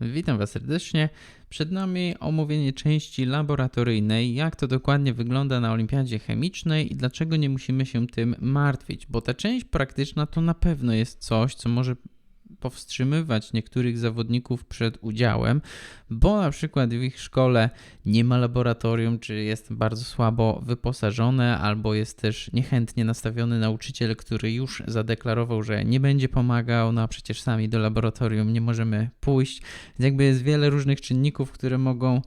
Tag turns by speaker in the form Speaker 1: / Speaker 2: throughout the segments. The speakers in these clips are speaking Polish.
Speaker 1: Witam Was serdecznie. Przed nami omówienie części laboratoryjnej, jak to dokładnie wygląda na olimpiadzie chemicznej i dlaczego nie musimy się tym martwić, bo ta część praktyczna to na pewno jest coś, co może powstrzymywać niektórych zawodników przed udziałem, bo na przykład w ich szkole nie ma laboratorium, czy jest bardzo słabo wyposażone, albo jest też niechętnie nastawiony nauczyciel, który już zadeklarował, że nie będzie pomagał, no a przecież sami do laboratorium nie możemy pójść. Więc jakby jest wiele różnych czynników, które mogą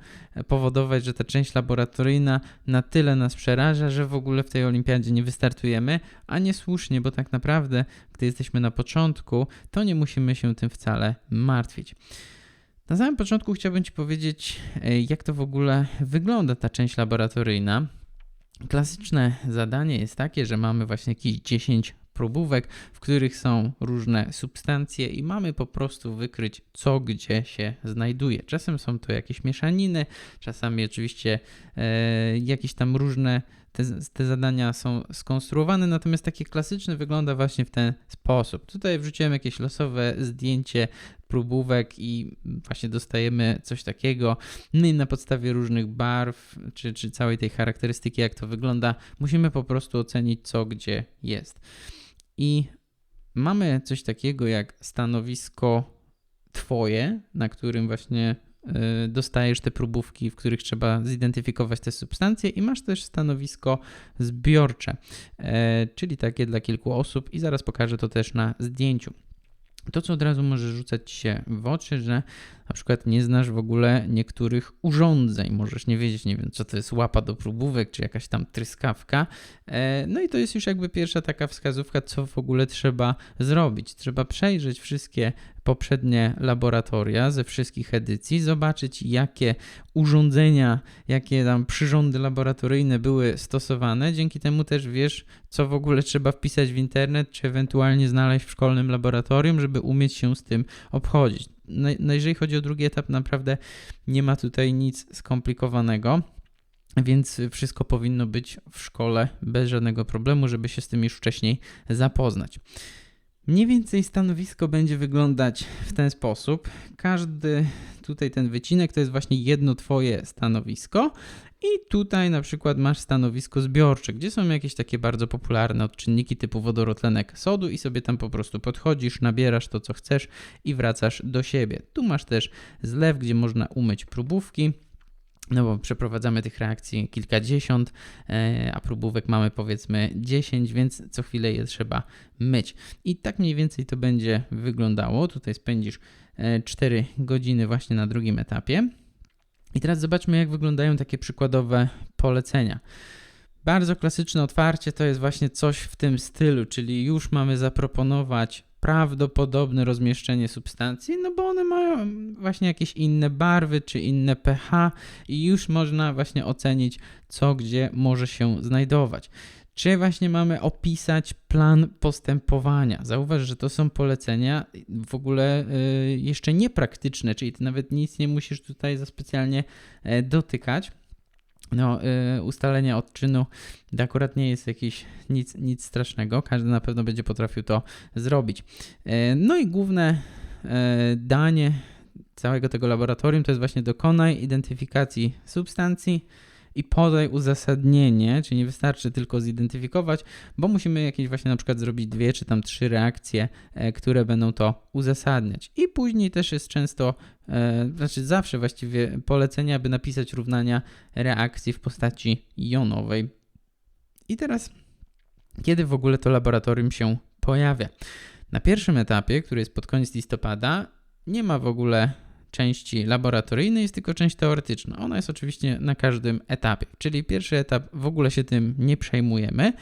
Speaker 1: powodować, że ta część laboratoryjna na tyle nas przeraża, że w ogóle w tej olimpiadzie nie wystartujemy, a niesłusznie, bo tak naprawdę, gdy jesteśmy na początku, to nie musimy się tym wcale martwić. Na samym początku chciałbym Ci powiedzieć, e, jak to w ogóle wygląda ta część laboratoryjna. Klasyczne zadanie jest takie, że mamy właśnie jakieś 10 próbówek, w których są różne substancje i mamy po prostu wykryć, co gdzie się znajduje. Czasem są to jakieś mieszaniny, czasami oczywiście e, jakieś tam różne te, te zadania są skonstruowane, natomiast takie klasyczne wygląda właśnie w ten sposób. Tutaj wrzuciłem jakieś losowe zdjęcie próbówek i właśnie dostajemy coś takiego. No i na podstawie różnych barw, czy, czy całej tej charakterystyki, jak to wygląda, musimy po prostu ocenić, co gdzie jest. I mamy coś takiego jak stanowisko Twoje, na którym właśnie dostajesz te próbówki, w których trzeba zidentyfikować te substancje, i masz też stanowisko zbiorcze, e, czyli takie dla kilku osób, i zaraz pokażę to też na zdjęciu. To, co od razu może rzucać się w oczy, że na przykład nie znasz w ogóle niektórych urządzeń, możesz nie wiedzieć, nie wiem, co to jest łapa do próbówek, czy jakaś tam tryskawka. E, no i to jest już jakby pierwsza taka wskazówka, co w ogóle trzeba zrobić. Trzeba przejrzeć wszystkie poprzednie laboratoria ze wszystkich edycji, zobaczyć jakie urządzenia, jakie tam przyrządy laboratoryjne były stosowane. Dzięki temu też wiesz, co w ogóle trzeba wpisać w internet, czy ewentualnie znaleźć w szkolnym laboratorium, żeby umieć się z tym obchodzić. No, jeżeli chodzi o drugi etap, naprawdę nie ma tutaj nic skomplikowanego. Więc wszystko powinno być w szkole bez żadnego problemu, żeby się z tym już wcześniej zapoznać. Mniej więcej stanowisko będzie wyglądać w ten sposób. Każdy tutaj ten wycinek to jest właśnie jedno Twoje stanowisko. I tutaj na przykład masz stanowisko zbiorcze, gdzie są jakieś takie bardzo popularne odczynniki typu wodorotlenek sodu i sobie tam po prostu podchodzisz, nabierasz to co chcesz i wracasz do siebie. Tu masz też zlew, gdzie można umyć próbówki no bo przeprowadzamy tych reakcji kilkadziesiąt, e, a próbówek mamy powiedzmy 10, więc co chwilę je trzeba myć. I tak mniej więcej to będzie wyglądało. Tutaj spędzisz 4 e, godziny właśnie na drugim etapie. I teraz zobaczmy, jak wyglądają takie przykładowe polecenia. Bardzo klasyczne otwarcie to jest właśnie coś w tym stylu, czyli już mamy zaproponować prawdopodobne rozmieszczenie substancji, no bo one mają właśnie jakieś inne barwy czy inne pH i już można właśnie ocenić, co gdzie może się znajdować. Czy właśnie mamy opisać plan postępowania? Zauważ, że to są polecenia w ogóle y, jeszcze niepraktyczne, czyli ty nawet nic nie musisz tutaj za specjalnie e, dotykać no, y, ustalenie odczynu to akurat nie jest jakiś nic, nic strasznego. Każdy na pewno będzie potrafił to zrobić. Y, no i główne y, danie całego tego laboratorium to jest właśnie dokonaj identyfikacji substancji i podaj uzasadnienie, czyli nie wystarczy tylko zidentyfikować, bo musimy jakieś właśnie na przykład zrobić dwie czy tam trzy reakcje, e, które będą to uzasadniać. I później też jest często, e, znaczy zawsze właściwie polecenia, aby napisać równania reakcji w postaci jonowej. I teraz, kiedy w ogóle to laboratorium się pojawia? Na pierwszym etapie, który jest pod koniec listopada, nie ma w ogóle części laboratoryjnej, jest tylko część teoretyczna. Ona jest oczywiście na każdym etapie, czyli pierwszy etap w ogóle się tym nie przejmujemy.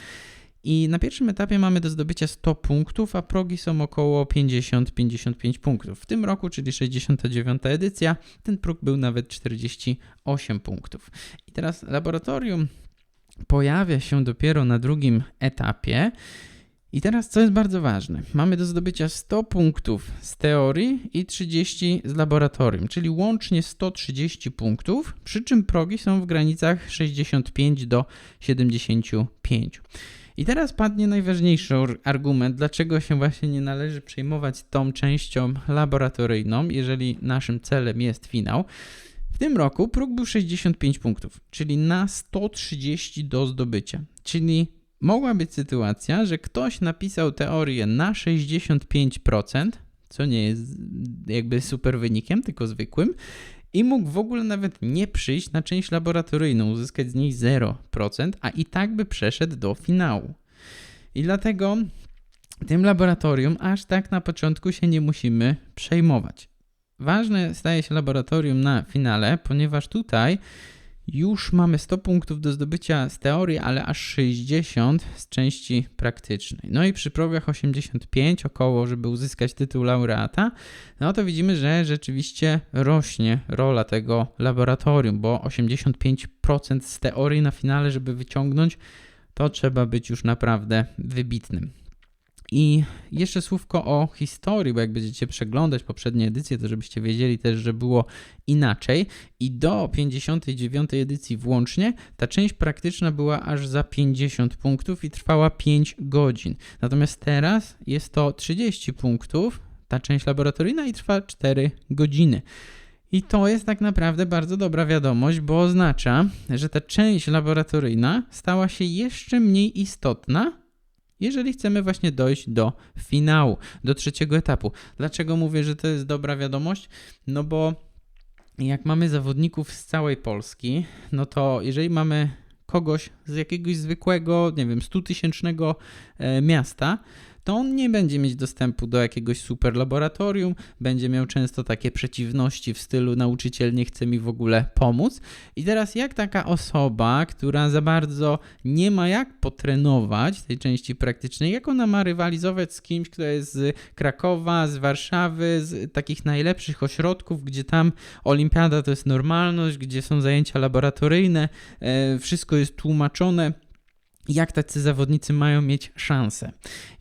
Speaker 1: I na pierwszym etapie mamy do zdobycia 100 punktów, a progi są około 50-55 punktów. W tym roku, czyli 69 edycja, ten próg był nawet 48 punktów. I teraz laboratorium pojawia się dopiero na drugim etapie. I teraz, co jest bardzo ważne, mamy do zdobycia 100 punktów z teorii i 30 z laboratorium, czyli łącznie 130 punktów, przy czym progi są w granicach 65 do 75. I teraz padnie najważniejszy argument, dlaczego się właśnie nie należy przejmować tą częścią laboratoryjną, jeżeli naszym celem jest finał. W tym roku próg był 65 punktów, czyli na 130 do zdobycia. Czyli mogła być sytuacja, że ktoś napisał teorię na 65%, co nie jest jakby super wynikiem, tylko zwykłym, i mógł w ogóle nawet nie przyjść na część laboratoryjną, uzyskać z niej 0%, a i tak by przeszedł do finału. I dlatego tym laboratorium aż tak na początku się nie musimy przejmować. Ważne staje się laboratorium na finale, ponieważ tutaj już mamy 100 punktów do zdobycia z teorii, ale aż 60 z części praktycznej. No i przy progach 85 około, żeby uzyskać tytuł laureata, no to widzimy, że rzeczywiście rośnie rola tego laboratorium, bo 85% z teorii na finale, żeby wyciągnąć, to trzeba być już naprawdę wybitnym. I jeszcze słówko o historii, bo jak będziecie przeglądać poprzednie edycje, to żebyście wiedzieli też, że było inaczej. I do 59 edycji włącznie ta część praktyczna była aż za 50 punktów i trwała 5 godzin. Natomiast teraz jest to 30 punktów, ta część laboratoryjna i trwa 4 godziny. I to jest tak naprawdę bardzo dobra wiadomość, bo oznacza, że ta część laboratoryjna stała się jeszcze mniej istotna jeżeli chcemy właśnie dojść do finału, do trzeciego etapu. Dlaczego mówię, że to jest dobra wiadomość? No bo jak mamy zawodników z całej Polski, no to jeżeli mamy kogoś z jakiegoś zwykłego, nie wiem, 100 tysięcznego e, miasta, to on nie będzie mieć dostępu do jakiegoś super laboratorium, będzie miał często takie przeciwności w stylu nauczyciel nie chce mi w ogóle pomóc. I teraz jak taka osoba, która za bardzo nie ma jak potrenować tej części praktycznej, jak ona ma rywalizować z kimś, kto jest z Krakowa, z Warszawy, z takich najlepszych ośrodków, gdzie tam olimpiada to jest normalność, gdzie są zajęcia laboratoryjne, e, wszystko jest tłumaczone jak tacy zawodnicy mają mieć szansę.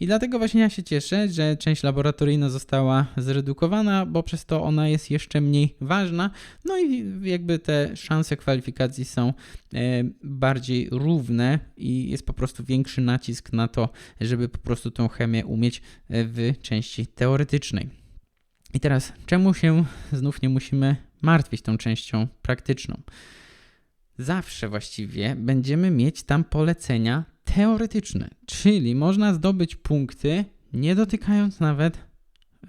Speaker 1: I dlatego właśnie ja się cieszę, że część laboratoryjna została zredukowana, bo przez to ona jest jeszcze mniej ważna. No i jakby te szanse kwalifikacji są e, bardziej równe i jest po prostu większy nacisk na to, żeby po prostu tą chemię umieć e, w części teoretycznej. I teraz, czemu się znów nie musimy martwić tą częścią praktyczną? Zawsze właściwie będziemy mieć tam polecenia teoretyczne, czyli można zdobyć punkty nie dotykając nawet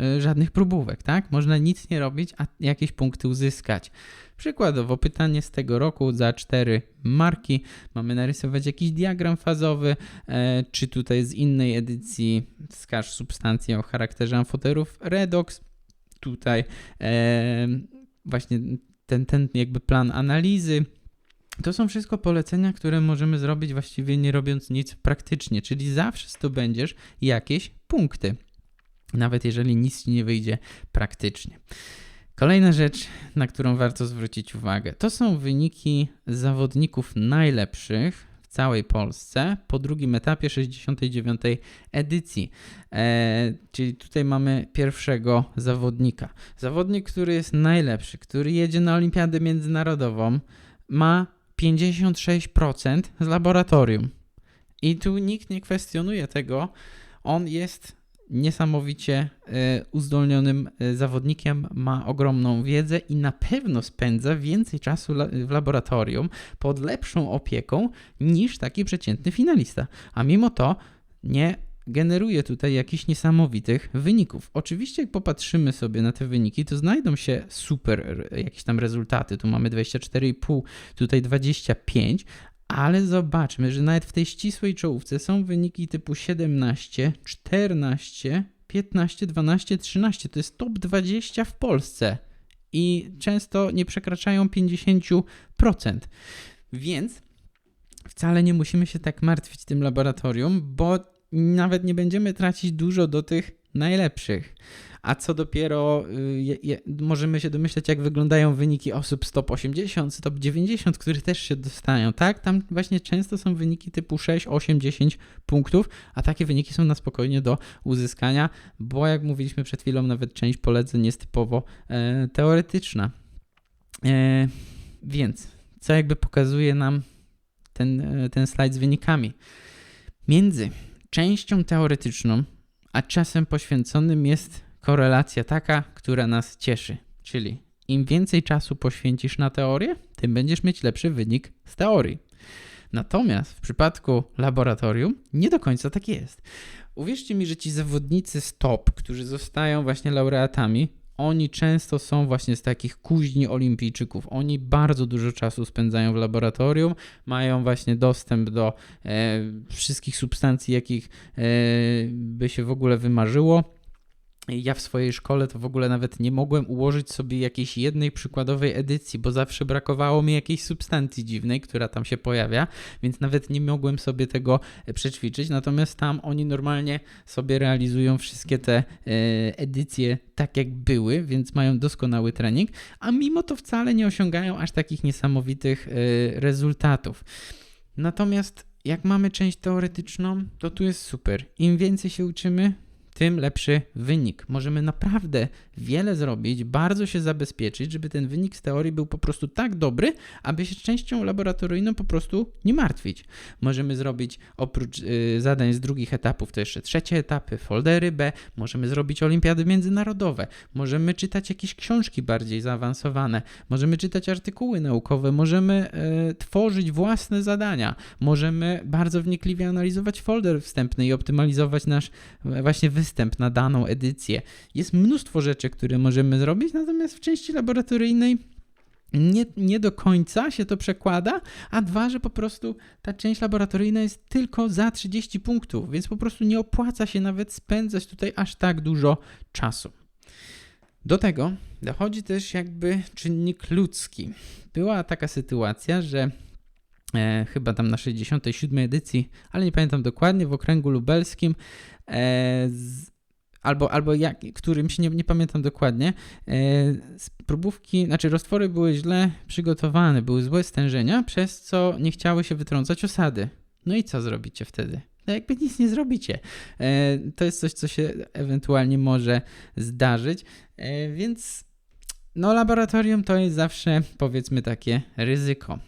Speaker 1: y, żadnych próbówek, tak? Można nic nie robić, a jakieś punkty uzyskać. Przykładowo pytanie z tego roku za cztery marki. Mamy narysować jakiś diagram fazowy, e, czy tutaj z innej edycji wskaż substancję o charakterze amfoterów redox. Tutaj e, właśnie ten, ten jakby plan analizy to są wszystko polecenia, które możemy zrobić właściwie nie robiąc nic praktycznie, czyli zawsze zdobędziesz jakieś punkty, nawet jeżeli nic ci nie wyjdzie praktycznie. Kolejna rzecz, na którą warto zwrócić uwagę, to są wyniki zawodników najlepszych w całej Polsce po drugim etapie 69. edycji. E, czyli tutaj mamy pierwszego zawodnika. Zawodnik, który jest najlepszy, który jedzie na Olimpiadę Międzynarodową, ma 56% z laboratorium. I tu nikt nie kwestionuje tego. On jest niesamowicie e, uzdolnionym e, zawodnikiem, ma ogromną wiedzę i na pewno spędza więcej czasu w laboratorium pod lepszą opieką niż taki przeciętny finalista. A mimo to nie generuje tutaj jakichś niesamowitych wyników. Oczywiście, jak popatrzymy sobie na te wyniki, to znajdą się super jakieś tam rezultaty. Tu mamy 24,5, tutaj 25, ale zobaczmy, że nawet w tej ścisłej czołówce są wyniki typu 17, 14, 15, 12, 13. To jest top 20 w Polsce i często nie przekraczają 50%. Więc wcale nie musimy się tak martwić tym laboratorium, bo nawet nie będziemy tracić dużo do tych najlepszych. A co dopiero y, je, je, możemy się domyśleć, jak wyglądają wyniki osób z top 80, top 90, których też się dostają, tak? Tam właśnie często są wyniki typu 6, 8, 10 punktów, a takie wyniki są na spokojnie do uzyskania, bo jak mówiliśmy przed chwilą, nawet część poleceń jest typowo e, teoretyczna. E, więc, co jakby pokazuje nam ten, e, ten slajd z wynikami? Między częścią teoretyczną a czasem poświęconym jest korelacja taka, która nas cieszy. Czyli im więcej czasu poświęcisz na teorię, tym będziesz mieć lepszy wynik z teorii. Natomiast w przypadku laboratorium nie do końca tak jest. Uwierzcie mi, że ci zawodnicy stop, którzy zostają właśnie laureatami, oni często są właśnie z takich kuźni olimpijczyków. Oni bardzo dużo czasu spędzają w laboratorium, mają właśnie dostęp do e, wszystkich substancji, jakich e, by się w ogóle wymarzyło ja w swojej szkole to w ogóle nawet nie mogłem ułożyć sobie jakiejś jednej przykładowej edycji, bo zawsze brakowało mi jakiejś substancji dziwnej, która tam się pojawia, więc nawet nie mogłem sobie tego e, przećwiczyć. Natomiast tam oni normalnie sobie realizują wszystkie te e, edycje tak jak były, więc mają doskonały trening, a mimo to wcale nie osiągają aż takich niesamowitych e, rezultatów. Natomiast jak mamy część teoretyczną, to tu jest super. Im więcej się uczymy, tym lepszy wynik. Możemy naprawdę wiele zrobić, bardzo się zabezpieczyć, żeby ten wynik z teorii był po prostu tak dobry, aby się częścią laboratoryjną po prostu nie martwić. Możemy zrobić oprócz y, zadań z drugich etapów to jeszcze trzecie etapy, foldery B, możemy zrobić olimpiady międzynarodowe, możemy czytać jakieś książki bardziej zaawansowane, możemy czytać artykuły naukowe, możemy y, tworzyć własne zadania, możemy bardzo wnikliwie analizować folder wstępny i optymalizować nasz y, właśnie występ na daną edycję. Jest mnóstwo rzeczy, które możemy zrobić, natomiast w części laboratoryjnej nie, nie do końca się to przekłada, a dwa, że po prostu ta część laboratoryjna jest tylko za 30 punktów, więc po prostu nie opłaca się nawet spędzać tutaj aż tak dużo czasu. Do tego dochodzi też jakby czynnik ludzki. Była taka sytuacja, że e, chyba tam na 67 edycji, ale nie pamiętam dokładnie, w okręgu lubelskim E, z, albo, albo jak, którymś, nie, nie pamiętam dokładnie, e, próbówki, znaczy roztwory były źle przygotowane, były złe stężenia, przez co nie chciały się wytrącać osady. No i co zrobicie wtedy? No jakby nic nie zrobicie. E, to jest coś, co się ewentualnie może zdarzyć, więc no laboratorium to jest zawsze powiedzmy takie ryzyko.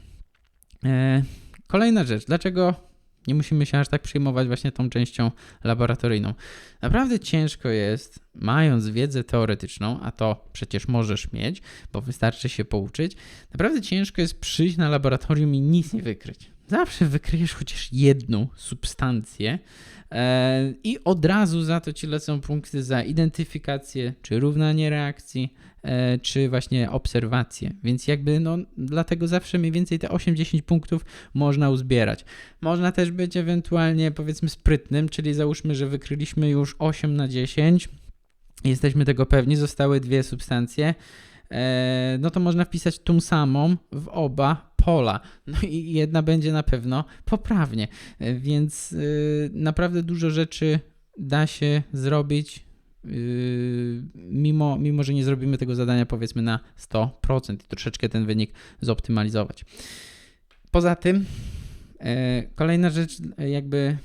Speaker 1: Kolejna rzecz, dlaczego nie musimy się aż tak przejmować właśnie tą częścią laboratoryjną. Naprawdę ciężko jest, mając wiedzę teoretyczną, a to przecież możesz mieć, bo wystarczy się pouczyć, naprawdę ciężko jest przyjść na laboratorium i nic nie wykryć. Zawsze wykryjesz chociaż jedną substancję e, i od razu za to ci lecą punkty za identyfikację czy równanie reakcji, E, czy właśnie obserwacje. Więc jakby no, dlatego zawsze mniej więcej te 8-10 punktów można uzbierać. Można też być ewentualnie powiedzmy sprytnym, czyli załóżmy, że wykryliśmy już 8 na 10, jesteśmy tego pewni, zostały dwie substancje, e, no to można wpisać tą samą w oba pola. No i jedna będzie na pewno poprawnie. E, więc naprawdę dużo rzeczy da się zrobić Yy, mimo, mimo że nie zrobimy tego zadania powiedzmy na 100% i troszeczkę ten wynik zoptymalizować. Poza tym, e, kolejna rzecz, jakby,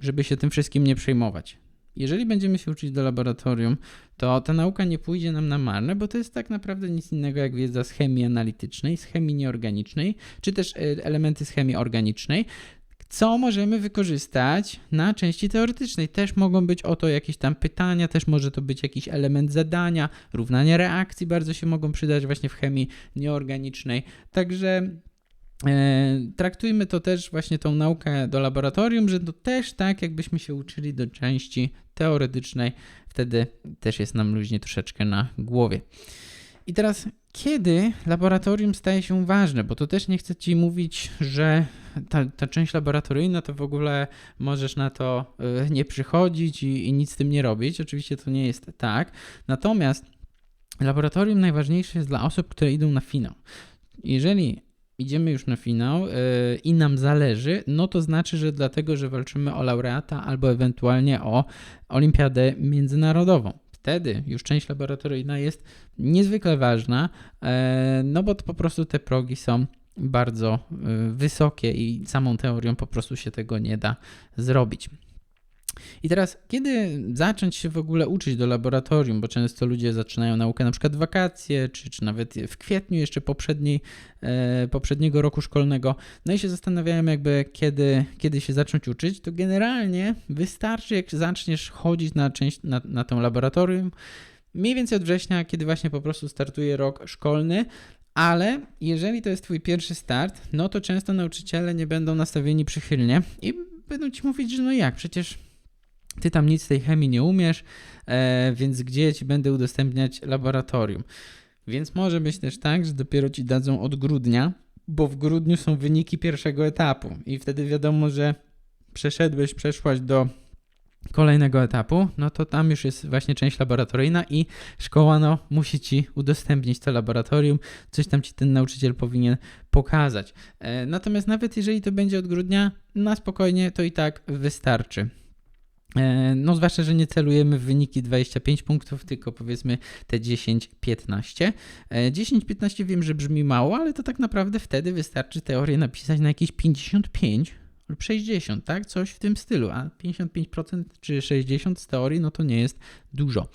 Speaker 1: żeby się tym wszystkim nie przejmować. Jeżeli będziemy się uczyć do laboratorium, to ta nauka nie pójdzie nam na marne, bo to jest tak naprawdę nic innego jak wiedza z chemii analitycznej, z chemii nieorganicznej, czy też e, elementy z chemii organicznej, co możemy wykorzystać na części teoretycznej. Też mogą być o to jakieś tam pytania, też może to być jakiś element zadania, równania reakcji bardzo się mogą przydać właśnie w chemii nieorganicznej. Także e, traktujmy to też właśnie tą naukę do laboratorium, że to też tak jakbyśmy się uczyli do części teoretycznej, wtedy też jest nam luźnie troszeczkę na głowie. I teraz, kiedy laboratorium staje się ważne? Bo to też nie chcę ci mówić, że ta, ta część laboratoryjna to w ogóle możesz na to y, nie przychodzić i, i nic z tym nie robić. Oczywiście to nie jest tak. Natomiast laboratorium najważniejsze jest dla osób, które idą na finał. Jeżeli idziemy już na finał yy, i nam zależy, no to znaczy, że dlatego, że walczymy o laureata albo ewentualnie o olimpiadę międzynarodową wtedy już część laboratoryjna jest niezwykle ważna, e, no bo to po prostu te progi są bardzo e, wysokie i samą teorią po prostu się tego nie da zrobić. I teraz, kiedy zacząć się w ogóle uczyć do laboratorium, bo często ludzie zaczynają naukę na przykład w wakacje, czy, czy nawet w kwietniu jeszcze poprzedniej, e, poprzedniego roku szkolnego, no i się zastanawiają jakby kiedy, kiedy się zacząć uczyć, to generalnie wystarczy jak zaczniesz chodzić na część, na, na to laboratorium, mniej więcej od września, kiedy właśnie po prostu startuje rok szkolny, ale jeżeli to jest Twój pierwszy start, no to często nauczyciele nie będą nastawieni przychylnie i będą Ci mówić, że no jak, przecież ty tam nic z tej chemii nie umiesz, e, więc gdzie ci będę udostępniać laboratorium? Więc może być też tak, że dopiero ci dadzą od grudnia, bo w grudniu są wyniki pierwszego etapu i wtedy wiadomo, że przeszedłeś, przeszłaś do kolejnego etapu, no to tam już jest właśnie część laboratoryjna i szkoła no, musi ci udostępnić to laboratorium, coś tam ci ten nauczyciel powinien pokazać. E, natomiast nawet jeżeli to będzie od grudnia, na spokojnie to i tak wystarczy. E, no, zwłaszcza, że nie celujemy w wyniki 25 punktów, tylko powiedzmy te 10-15. 10-15 e, wiem, że brzmi mało, ale to tak naprawdę wtedy wystarczy teorię napisać na jakieś 55 lub 60, tak? Coś w tym stylu, a 55% czy 60% z teorii, no to nie jest dużo.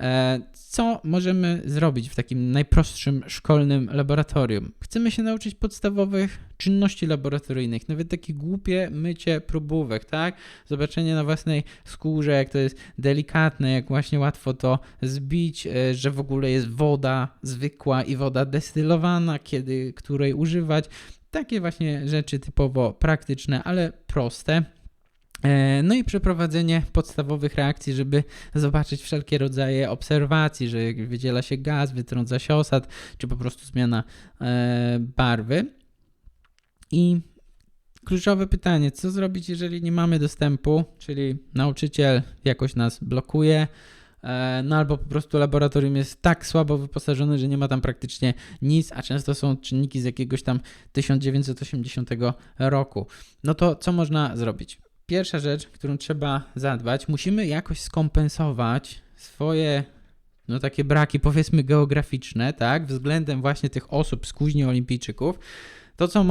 Speaker 1: E, co możemy zrobić w takim najprostszym szkolnym laboratorium? Chcemy się nauczyć podstawowych czynności laboratoryjnych, nawet takie głupie mycie próbówek, tak? Zobaczenie na własnej skórze, jak to jest delikatne, jak właśnie łatwo to zbić, e, że w ogóle jest woda zwykła i woda destylowana, kiedy której używać. Takie właśnie rzeczy typowo praktyczne, ale proste. E, no i przeprowadzenie podstawowych reakcji, żeby zobaczyć wszelkie rodzaje obserwacji, że wydziela się gaz, wytrąca się osad, czy po prostu zmiana e, barwy. I kluczowe pytanie, co zrobić, jeżeli nie mamy dostępu, czyli nauczyciel jakoś nas blokuje, no albo po prostu laboratorium jest tak słabo wyposażone, że nie ma tam praktycznie nic, a często są czynniki z jakiegoś tam 1980 roku. No to co można zrobić? pierwsza rzecz, którą trzeba zadbać, musimy jakoś skompensować swoje no takie braki powiedzmy geograficzne, tak, względem właśnie tych osób z kuźni olimpijczyków. To, co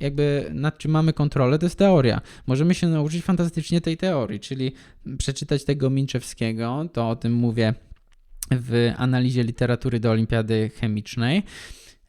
Speaker 1: jakby nad czym mamy kontrolę, to jest teoria. Możemy się nauczyć fantastycznie tej teorii, czyli przeczytać tego Minczewskiego, to o tym mówię w analizie literatury do olimpiady chemicznej.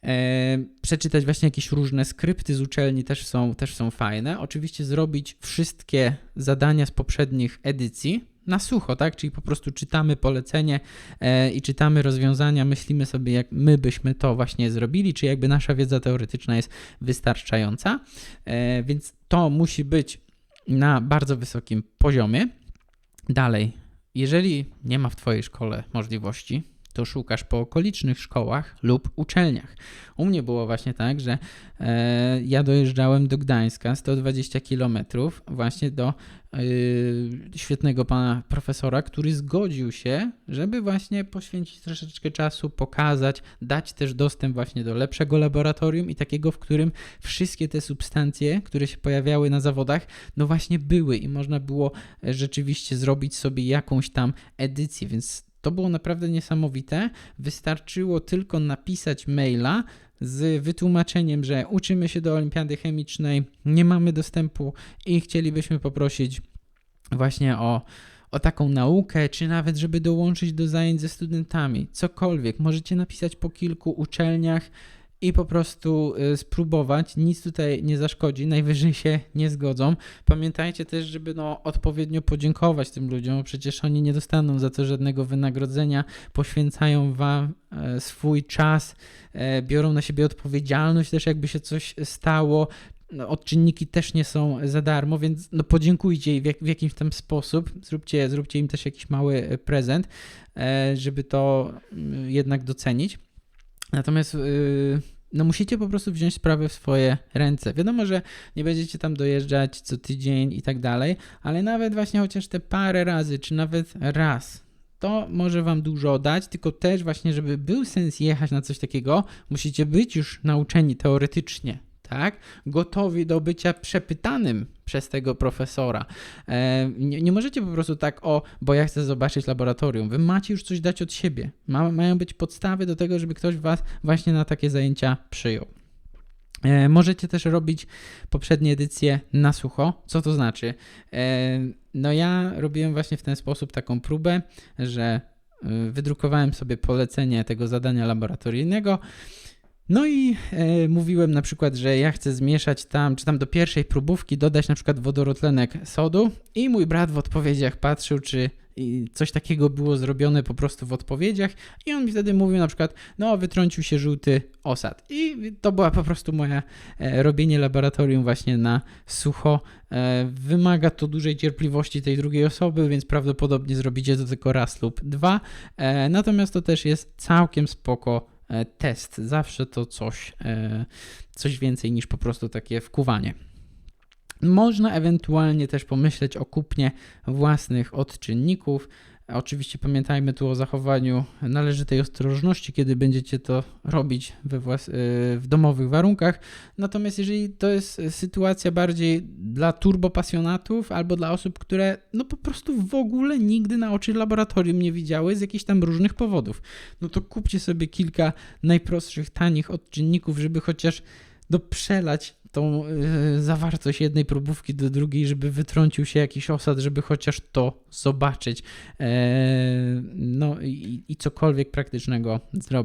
Speaker 1: E, przeczytać właśnie jakieś różne skrypty z uczelni też są, też są fajne. Oczywiście zrobić wszystkie zadania z poprzednich edycji na sucho, tak? Czyli po prostu czytamy polecenie e, i czytamy rozwiązania, myślimy sobie, jak my byśmy to właśnie zrobili, czy jakby nasza wiedza teoretyczna jest wystarczająca. E, więc to musi być na bardzo wysokim poziomie. Dalej, jeżeli nie ma w Twojej szkole możliwości, to szukasz po okolicznych szkołach lub uczelniach. U mnie było właśnie tak, że e, ja dojeżdżałem do Gdańska 120 km właśnie do e, świetnego pana profesora, który zgodził się, żeby właśnie poświęcić troszeczkę czasu, pokazać, dać też dostęp właśnie do lepszego laboratorium i takiego, w którym wszystkie te substancje, które się pojawiały na zawodach, no właśnie były i można było e, rzeczywiście zrobić sobie jakąś tam edycję, więc to było naprawdę niesamowite. Wystarczyło tylko napisać maila z wytłumaczeniem, że uczymy się do olimpiady chemicznej, nie mamy dostępu i chcielibyśmy poprosić właśnie o, o taką naukę, czy nawet, żeby dołączyć do zajęć ze studentami. Cokolwiek. Możecie napisać po kilku uczelniach i po prostu y, spróbować. Nic tutaj nie zaszkodzi, najwyżej się nie zgodzą. Pamiętajcie też, żeby no, odpowiednio podziękować tym ludziom, przecież oni nie dostaną za to żadnego wynagrodzenia, poświęcają wam e, swój czas, e, biorą na siebie odpowiedzialność też, jakby się coś stało. No, odczynniki też nie są za darmo, więc no, podziękujcie w, jak, w jakimś tam sposób. Zróbcie, zróbcie im też jakiś mały e, prezent, żeby to mm, jednak docenić. Natomiast yy, no musicie po prostu wziąć sprawę w swoje ręce. Wiadomo, że nie będziecie tam dojeżdżać co tydzień i tak dalej, ale nawet właśnie chociaż te parę razy, czy nawet raz, to może wam dużo dać, tylko też właśnie, żeby był sens jechać na coś takiego, musicie być już nauczeni teoretycznie tak? Gotowi do bycia przepytanym przez tego profesora. E, nie, nie, możecie po prostu tak, o, bo ja chcę zobaczyć laboratorium. Wy macie już coś dać od siebie. Ma, mają być podstawy do tego, żeby ktoś was właśnie na takie zajęcia przyjął. E, Możecie też robić poprzednie edycje na sucho. Co to znaczy? E, No ja robiłem właśnie w ten sposób taką próbę, że wydrukowałem sobie polecenie tego zadania laboratoryjnego. No i e, mówiłem na przykład, że ja chcę zmieszać tam, czy tam do pierwszej próbówki dodać na przykład wodorotlenek sodu i mój brat w odpowiedziach patrzył, czy coś takiego było zrobione po prostu w odpowiedziach i on mi wtedy mówił na przykład, no wytrącił się żółty osad i to była po prostu moje e, robienie laboratorium właśnie na sucho. E, wymaga to dużej cierpliwości tej drugiej osoby, więc prawdopodobnie zrobicie to tylko raz lub dwa, e, natomiast to też jest całkiem spoko test. Zawsze to coś, e, coś więcej niż po prostu takie wkuwanie. Można ewentualnie też pomyśleć o kupnie własnych odczynników. Oczywiście pamiętajmy tu o zachowaniu należytej ostrożności, kiedy będziecie to robić we włas- y, w domowych warunkach. Natomiast jeżeli to jest sytuacja bardziej dla turbopasjonatów albo dla osób, które no po prostu w ogóle nigdy na oczy laboratorium nie widziały z jakichś tam różnych powodów, no to kupcie sobie kilka najprostszych, tanich odczynników, żeby chociaż do przelać tą y, zawartość jednej próbówki do drugiej, żeby wytrącił się jakiś osad, żeby chociaż to zobaczyć. E, no i, i cokolwiek praktycznego zrobić.